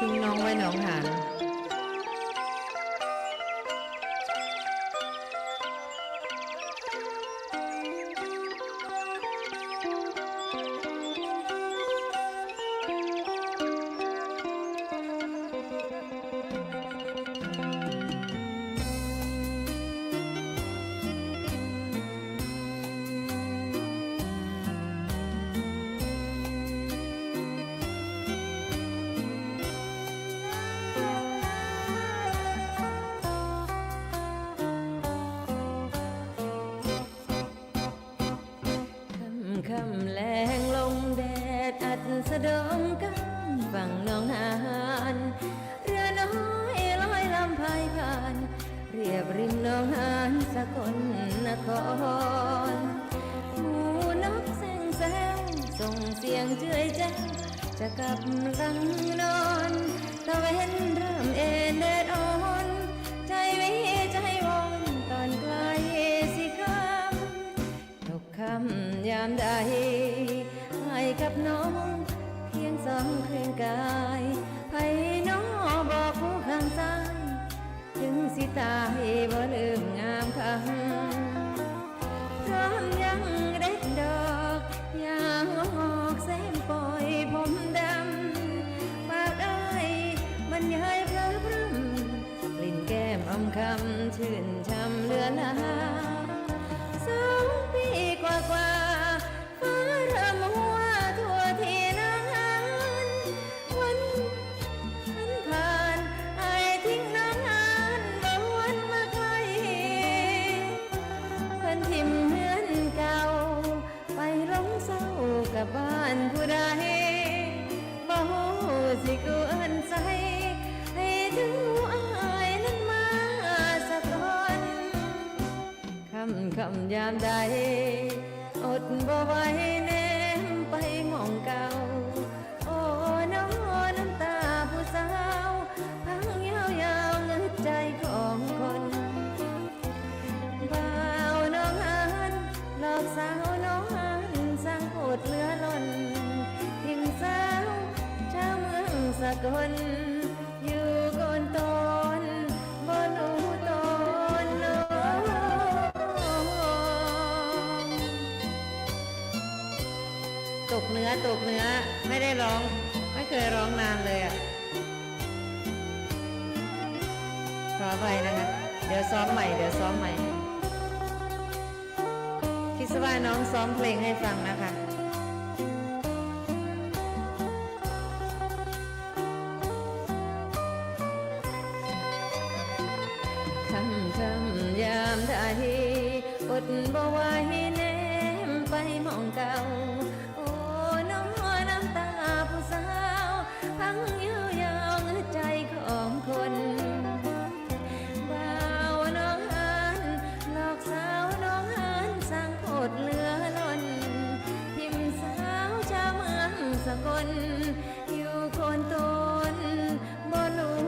ทิ้งน้องไว้หนองหาน คำแรงลมแดดอัดสะดมกันฝั่งน้องหานเรือน้อยลอยลำพายผ่าน เรียบริมน้องหานสกลนครหมูนกแซงแซวส่งเสียงเจือยแจ้วจะกลับลังนอนตะเวนร คำยามใด ให้กับน้อง เพียงสองเครื่องกายไผน้องบอกผู้ข้างซ้ายถึงสิตายบ่ลืมงามคำพร้อมยังเด็ดดอกยางออกแสมปล่อยผมดำปากอ้ยมันยายเพลอพร่ำกลิ่นแก้มอมคำชื่นช่ำเลือหลา ยามใด อดบ่ไหวแนมไปมองเก่า โอ้น้องน้ำตาผู้สาวพังยาวยาวเงืดใจของคนบ่าวน้องอันหลอกสาวน้องอันสร้างโคตรเลือล้นทิ้งสาวชาวเมืองสกล กเนื้อตกเนื้อไม่ได้ร้อง ไม่เคยร้องนานเลยอะขอไปนะคะ เดี๋ยวซ้อมใหม่ เดี๋ยวซ้อมใหม่ คิดซะว่าน้องซ้อมเพลงให้ฟังนะคะคำคำยามใดอดบ่ไหวแนมไปมองเก่า น อยู่คนต้นบ่รู้